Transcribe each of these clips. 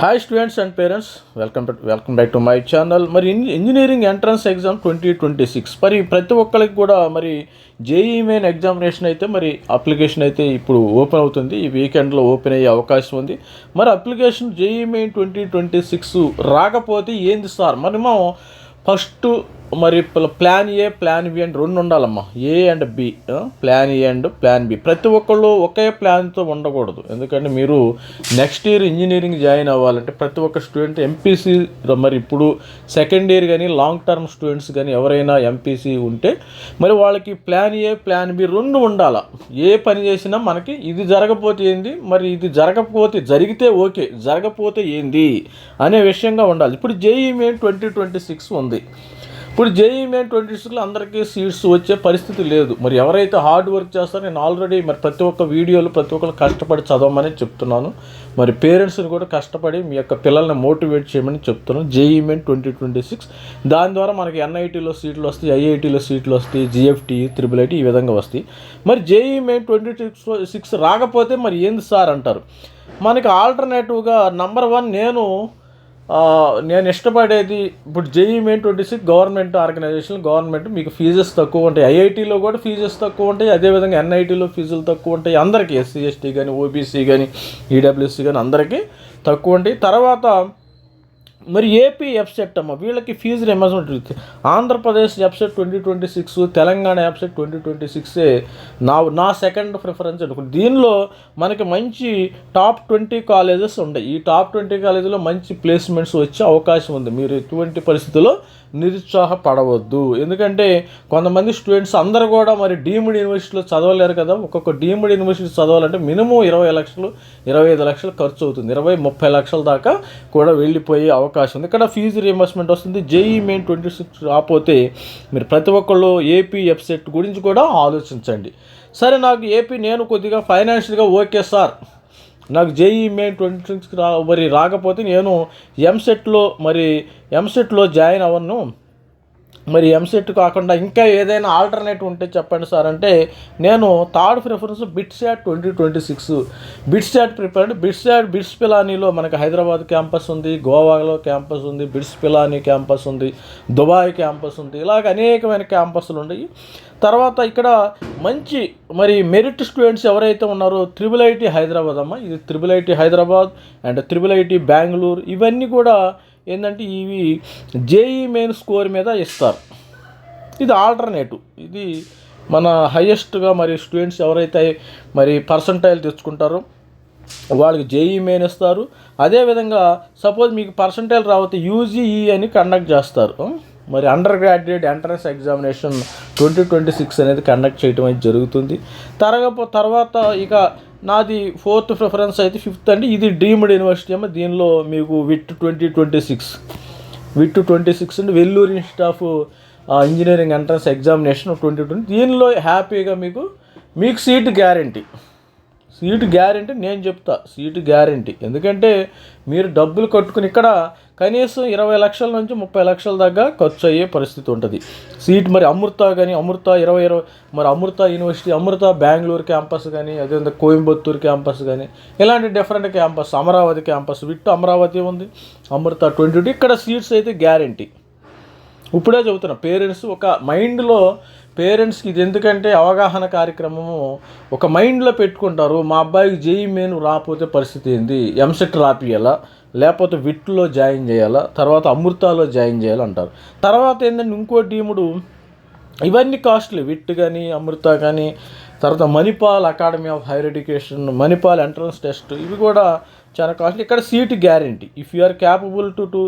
Hi students and parents welcome welcome back to my channel మరి engineering entrance exam twenty twenty six మరి ప్రతి ఒక్కరికి కూడా మరి జేఈ మెయిన్ ఎగ్జామినేషన్ అయితే మరి అప్లికేషన్ అయితే ఇప్పుడు ఓపెన్ అవుతుంది. ఈ వీకెండ్లో ఓపెన్ అయ్యే అవకాశం ఉంది. మరి application JEE Main twenty twenty six రాకపోతే ఏంది సార్? మరి మనం ఫస్ట్ మరి plan A plan B and రెండు ఉండాలమ్మా. A and B plan A and plan B ప్రతి ఒక్కళ్ళు ఒకే ప్లాన్తో ఉండకూడదు. ఎందుకంటే మీరు నెక్స్ట్ ఇయర్ ఇంజనీరింగ్ జాయిన్ అవ్వాలంటే ప్రతి ఒక్క స్టూడెంట్ ఎంపీసీ మరి ఇప్పుడు సెకండ్ ఇయర్ కానీ లాంగ్ టర్మ్ స్టూడెంట్స్ కానీ ఎవరైనా ఎంపీసీ ఉంటే మరి వాళ్ళకి ప్లాన్ ఏ ప్లాన్ బి రెండు ఉండాలా. ఏ పని చేసినా మనకి ఇది జరగపోతే ఏంది? మరి ఇది జరగకపోతే జరిగితే ఓకే. జరగపోతే ఏంది? అనే విషయంగా ఉండాలి. ఇప్పుడు JEE Main twenty twenty six ఉంది. ఇప్పుడు జేఈ మెయిన్ ట్వంటీ సిక్స్లో అందరికీ సీట్స్ వచ్చే పరిస్థితి లేదు. మరి ఎవరైతే హార్డ్ వర్క్ చేస్తారో నేను ఆల్రెడీ మరి ప్రతి ఒక్క వీడియోలు ప్రతి ఒక్కరు కష్టపడి చదవమని చెప్తున్నాను. మరి పేరెంట్స్ని కూడా కష్టపడి మీ యొక్క పిల్లల్ని మోటివేట్ చేయమని చెప్తున్నాను. JEE Main twenty twenty six. దాని ద్వారా మనకి ఎన్ఐటీలో సీట్లు వస్తాయి ఐఐటీలో సీట్లు వస్తాయి జిఎఫ్టీ త్రిబుల్ ఐటీ ఈ విధంగా వస్తాయి. మరి JEE Main twenty six six రాకపోతే మరి ఏంది సార్ అంటారు? మనకి ఆల్టర్నేటివ్గా నంబర్ వన్ నేను నేను ఇష్టపడేది ఇప్పుడు JEE Main twenty six government organization government మీకు ఫీజెస్ తక్కువ ఉంటాయి. ఐఐటీలో కూడా ఫీజెస్ తక్కువ ఉంటాయి. అదేవిధంగా ఎన్ఐటీలో ఫీజులు తక్కువ ఉంటాయి. అందరికీ ఎస్సీ ఎస్టీ కానీ ఓబీసీ కానీ ఈడబ్ల్యూసీ కానీ అందరికీ తక్కువ ఉంటాయి. తర్వాత మరి ఏపీ ఎఫ్సెట్ అమ్మ వీళ్ళకి fee reimbursement Andhra Pradesh EAPCET twenty twenty six Telangana EAPCET twenty twenty సిక్సే నా నా సెకండ్ ప్రిఫరెన్స్ అనుకుంటుంది దీనిలో మనకి మంచి టాప్ ట్వంటీ కాలేజెస్ ఉన్నాయి ఈ టాప్ ట్వంటీ కాలేజీలో మంచి ప్లేస్మెంట్స్ వచ్చే అవకాశం ఉంది. మీరు ఎటువంటి పరిస్థితుల్లో నిరుత్సాహపడవద్దు. ఎందుకంటే కొంతమంది స్టూడెంట్స్ అందరూ కూడా మరి డీమ్డ్ యూనివర్సిటీలో చదవలేరు కదా. ఒక్కొక్క డీమ్డ్ యూనివర్సిటీ చదవాలంటే మినిమం ఇరవై లక్షలు ఇరవై ఐదు లక్షలు ఖర్చు అవుతుంది. ఇరవై ముప్పై లక్షల దాకా కూడా వెళ్ళిపోయే అవకాశం ఉంది. ఇక్కడ ఫీజు రియంబర్స్మెంట్ వస్తుంది. జేఈ మెయిన్ ట్వంటీ సిక్స్ రాకపోతే మీరు ప్రతి ఒక్కళ్ళు ఏపీ ఎఫ్సెట్ గురించి కూడా ఆలోచించండి. సరే నాకు ఏపీ నేను కొద్దిగా ఫైనాన్షియల్గా ఓకే సార్. నాకు జేఈ మెయిన్ ట్వంటీ సిక్స్ రా మరి రాకపోతే నేను ఎంసెట్లో మరి ఎంసెట్లో జాయిన్ అవ్వను. మరి ఎంసెట్ కాకుండా ఇంకా ఏదైనా ఆల్టర్నేట్ ఉంటే చెప్పండి సార్. అంటే నేను third preference BITSAT twenty twenty six BITSAT prepare BITSAT BITS పిలానీలో మనకి హైదరాబాద్ క్యాంపస్ ఉంది గోవాలో క్యాంపస్ ఉంది బిట్స్ పిలానీ క్యాంపస్ ఉంది దుబాయ్ క్యాంపస్ ఉంది ఇలాగ అనేకమైన క్యాంపస్లు ఉన్నాయి. తర్వాత ఇక్కడ మంచి మరి మెరిట్ స్టూడెంట్స్ ఎవరైతే ఉన్నారో త్రిబుల్ ఐటీ హైదరాబాద్ అమ్మ ఇది triple IT Hyderabad and triple IT Bengaluru ఇవన్నీ కూడా ఏంటంటే ఇవి జేఈ మెయిన్ స్కోర్ మీద ఇస్తారు. ఇది ఆల్టర్నేటివ్ ఇది మన హయ్యెస్ట్గా మరి స్టూడెంట్స్ ఎవరైతే మరి పర్సంటైల్ తెచ్చుకుంటారో వాళ్ళకి జేఈ మెయిన్ ఇస్తారు. అదేవిధంగా సపోజ్ మీకు పర్సంటైల్ రావతే యూజీఈ అని కండక్ట్ చేస్తారు. మరి undergraduate entrance examination twenty twenty six అనేది కండక్ట్ చేయడం అనేది జరుగుతుంది. తరగ తర్వాత ఇక నాది ఫోర్త్ ప్రిఫరెన్స్ అయితే ఫిఫ్త్ అండి. ఇది డ్రీమ్డ్ యూనివర్సిటీ ఏమో దీనిలో మీకు VIT twenty twenty six. VIT twenty six and. Vellore institute of engineering entrance examination twenty twenty. దీనిలో హ్యాపీగా మీకు మీకు సీట్ గ్యారంటీ. సీటు గ్యారంటీ నేను చెప్తా సీటు గ్యారంటీ. ఎందుకంటే మీరు డబ్బులు కట్టుకుని ఇక్కడ కనీసం ఇరవై లక్షల నుంచి ముప్పై లక్షల దాకా ఖర్చు అయ్యే పరిస్థితి ఉంటుంది. సీట్ మరి అమృత కానీ అమృత ఇరవై ఇరవై మరి అమృత యూనివర్సిటీ అమృత బెంగళూరు క్యాంపస్ కానీ అదేవిధంగా కోయంబత్తూరు క్యాంపస్ కానీ ఇలాంటి different campus Amaravati campus VIT Amaravati ఉంది. అమృత ట్వంటీ టూ ఇక్కడ సీట్స్ అయితే గ్యారంటీ. ఇప్పుడే చెబుతున్నా పేరెంట్స్ ఒక మైండ్లో పేరెంట్స్కి ఇది ఎందుకంటే అవగాహన కార్యక్రమము ఒక మైండ్లో పెట్టుకుంటారు మా అబ్బాయికి జేఈ మెయిన్ రాకపోతే పరిస్థితి ఏంది ఎంసెట్ రాపియాలా లేకపోతే విట్లో జాయిన్ చేయాలా తర్వాత అమృతాలో జాయిన్ చేయాలంటారు తర్వాత ఏంటంటే ఇంకో టీముడు ఇవన్నీ కాస్ట్లీ విట్ కానీ అమృత కానీ తర్వాత Manipal academy of higher education Manipal entrance test ఇవి కూడా చాలా కాస్ట్లీ. ఇక్కడ seat guarantee. If you are capable to to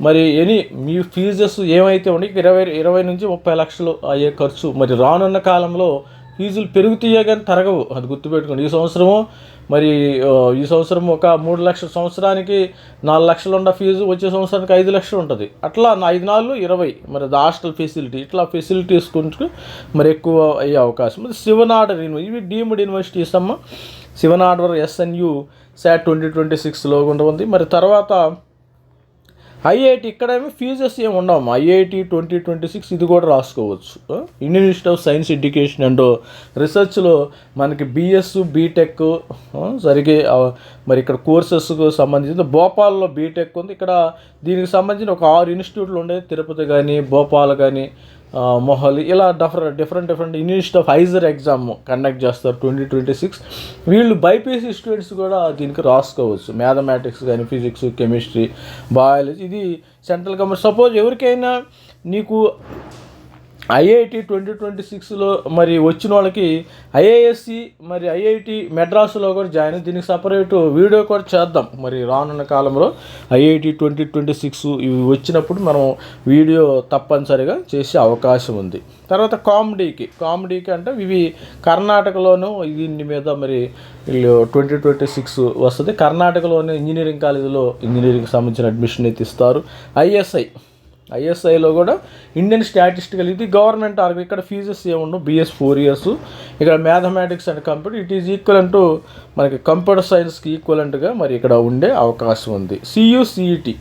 మరి ఎనీ మీ ఫీజెస్ ఏమైతే ఉండే ఇరవై ఇరవై నుంచి ముప్పై లక్షలు అయ్యే ఖర్చు. మరి రానున్న కాలంలో ఫీజులు పెరుగుతాయే కానీ తరగవు. అది గుర్తుపెట్టుకోండి. ఈ సంవత్సరము మరి ఈ సంవత్సరం ఒక మూడు లక్షల సంవత్సరానికి నాలుగు లక్షలు ఉన్న ఫీజు వచ్చే సంవత్సరానికి ఐదు లక్షలు ఉంటుంది. అట్లా ఐదు నాలుగు ఇరవై. మరి అది హాస్టల్ ఫెసిలిటీ. ఇట్లా ఫెసిలిటీస్ కొంచెం మరి ఎక్కువ అయ్యే అవకాశం. మరి శివనాడర్ యూనివర్సిటీ ఇవి డీమ్డ్ యూనివర్సిటీస్ అమ్మ. Shiv Nadar SNU SAT twenty twenty సిక్స్లో కూడా ఉంది. మరి తర్వాత ఐఐటి ఇక్కడేమో ఫీజెస్ ఏమి ఉండవు ఐఐటి ట్వంటీ ట్వంటీ సిక్స్ ఇది కూడా రాసుకోవచ్చు. Indian institute of science education and రీసెర్చ్లో మనకి బీఎస్ బీటెక్ సరిగే మరి ఇక్కడ కోర్సెస్కు సంబంధించి భోపాల్లో బీటెక్ ఉంది. ఇక్కడ దీనికి సంబంధించిన ఒక ఆరు ఇన్స్టిట్యూట్లు ఉండేది తిరుపతి కానీ భోపాల్ కానీ మొహాలి ఇలా different different different institute of higher exam conduct చేస్తారు ట్వంటీ ట్వంటీ సిక్స్ వీళ్ళు బైపీసీ స్టూడెంట్స్ కూడా దీనికి రాసుకోవచ్చు. మ్యాథమెటిక్స్ కానీ ఫిజిక్స్ కెమిస్ట్రీ బయాలజీ ఇది సెంట్రల్ గవర్నమెంట్ సపోజ్ ఎవరికైనా నీకు ఐఐటి ట్వంటీ ట్వంటీ సిక్స్లో మరి వచ్చిన వాళ్ళకి ఐఐఎస్సి మరి ఐఐటి మెడ్రాస్లో కూడా జాయిన్ దీనికి సపరేట్ వీడియో కూడా చేద్దాం. మరి రానున్న కాలంలో ఐఐటి ట్వంటీ ట్వంటీ సిక్స్ ఇవి వచ్చినప్పుడు మనం వీడియో తప్పనిసరిగా చేసే అవకాశం ఉంది. తర్వాత కామెడీకి కామెడీకి అంటే ఇవి కర్ణాటకలోనూ దీని మీద మరి వీళ్ళు ట్వంటీ ట్వంటీ సిక్స్ వస్తుంది. కర్ణాటకలోనే ఇంజనీరింగ్ కాలేజీలో ఇంజనీరింగ్ సంబంధించిన అడ్మిషన్ అయితే ఇస్తారు. ఐఎస్ఐ ఐఎస్ఐలో కూడా ఇండియన్ స్టాటిస్టికల్ ఇది గవర్నమెంట్ ఆర్గ ఇక్కడ ఫీజెస్ ఏముండవు బిఎస్ ఫోర్ ఇయర్స్. ఇక్కడ mathematics and computer it is equal to మనకి కంప్యూటర్ సైన్స్కి ఈక్వలెంట్గా మరి ఇక్కడ ఉండే అవకాశం ఉంది. సియుసిఈటి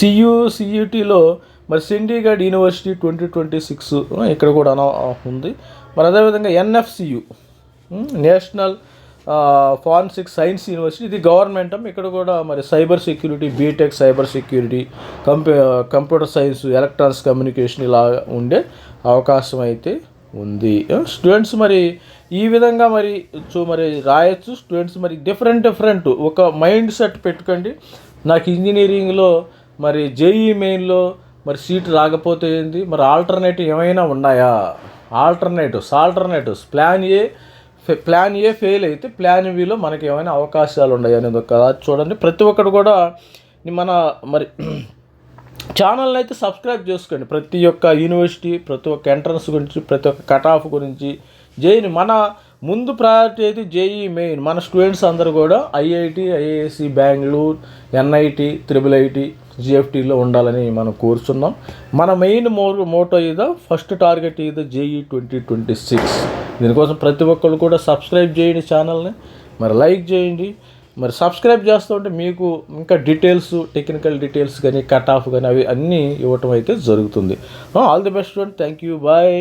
సియుసిఈటిలో మరి Chandigarh university twenty twenty six ఇక్కడ కూడా ఉంది. మరి అదేవిధంగా NFSU national forensic science university ఇది గవర్నమెంట్ ఇక్కడ కూడా మరి cyber security BTech cyber security కంప్యూ computer science electronics communication ఇలా ఉండే అవకాశం అయితే ఉంది. స్టూడెంట్స్ మరి ఈ విధంగా మరి చూ మరి రాయొచ్చు. స్టూడెంట్స్ మరి డిఫరెంట్ డిఫరెంట్ ఒక మైండ్ సెట్ పెట్టుకోండి. నాకు ఇంజనీరింగ్లో మరి జేఈ మెయిన్లో మరి సీట్ రాకపోతే ఏంది? మరి ఆల్టర్నేటివ్ ఏమైనా ఉన్నాయా? Alternatives alternatives plan A plan A fail అయితే ప్లాన్ బిలో మనకి ఏమైనా అవకాశాలు ఉన్నాయి అనేది ఒక చూడండి. ప్రతి ఒక్కరు కూడా మన మరి ఛానల్ని అయితే సబ్స్క్రైబ్ చేసుకోండి. ప్రతి ఒక్క యూనివర్సిటీ ప్రతి ఒక్క ఎంట్రన్స్ గురించి ప్రతి ఒక్క కట్ ఆఫ్ గురించి. జేఈని మన ముందు ప్రయారిటీ అయితే జేఈ మెయిన్ మన స్టూడెంట్స్ అందరూ కూడా IIT IISc Bengaluru NIT triple IT జిఎఫ్టీలో ఉండాలని మనం కోరుచున్నాం. మన మెయిన్ మో మోటో ఇదో ఫస్ట్ టార్గెట్ ఇది జేఈ ట్వంటీ ట్వంటీ సిక్స్ దీనికోసం ప్రతి ఒక్కళ్ళు కూడా సబ్స్క్రైబ్ చేయండి ఛానల్ని మరి లైక్ చేయండి. మరి సబ్స్క్రైబ్ చేస్తూ ఉంటే మీకు ఇంకా డీటెయిల్స్ టెక్నికల్ డీటెయిల్స్ కానీ కట్ ఆఫ్ కానీ అవి అన్నీ ఇవ్వటం అయితే జరుగుతుంది. All the best thank you bye